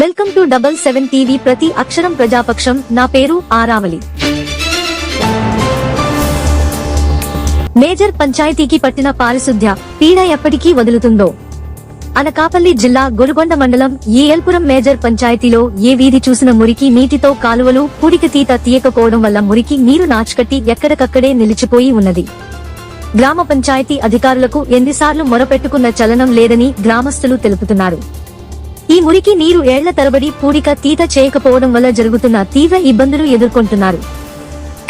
Welcome to double seven TV ప్రతి అక్షరం ప్రజాపక్షం. నా పేరు ఆరావలి మేజర్ పంచాయతీకి పట్టిన పారిశుద్ధ్య పీడ ఎప్పటికీ వదులుతుందో? అనకాపల్లి జిల్లా గొరుగొండ మండలం ఏల్పురం మేజర్ పంచాయతీలో ఏ వీధి చూసిన మురికి నీటితో కాలువలు పూడిక తీత తీయకపోవడం వల్ల మురికి నీరు నాచుకట్టి ఎక్కడికక్కడే నిలిచిపోయి ఉన్నది. గ్రామ పంచాయతీ అధికారులకు ఎన్నిసార్లు మొరపెట్టుకున్న చలనం లేదని గ్రామస్తులు తెలుపుతున్నారు. ఈ మురికి నీరు ఏళ్ళ తరబడి పూడిక తీత చేయకపోవడం వల్ల జరుగుతున్న తీవ్ర ఇబ్బందులు ఎదుర్కొంటున్నారు.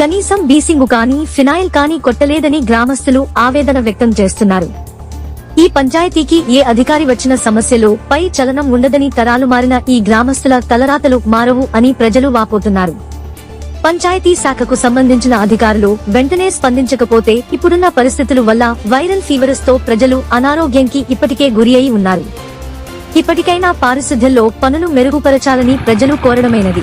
కనీసం బీసింగు కానీ ఫినాయిల్ కానీ కొట్టలేదని గ్రామస్తులు ఆవేదన వ్యక్తం చేస్తున్నారు. ఈ పంచాయతీకి ఏ అధికారి వచ్చిన సమస్యలు పై చలనం ఉండదని తరాలు మారిన ఈ గ్రామస్తుల తలరాతలు మారవు అని ప్రజలు వాపోతున్నారు. పంచాయతీ శాఖకు సంబంధించిన అధికారులు వెంటనే స్పందించకపోతే ఇప్పుడున్న పరిస్థితుల వల్ల వైరల్ ఫీవర్స్తో ప్రజలు అనారోగ్యంకి ఇప్పటికే గురి అయి ఉన్నారు. ఇప్పటికైనా పారిశుద్ధ్యంలో పనులు మెరుగుపరచాలని ప్రజలు కోరడమైనది.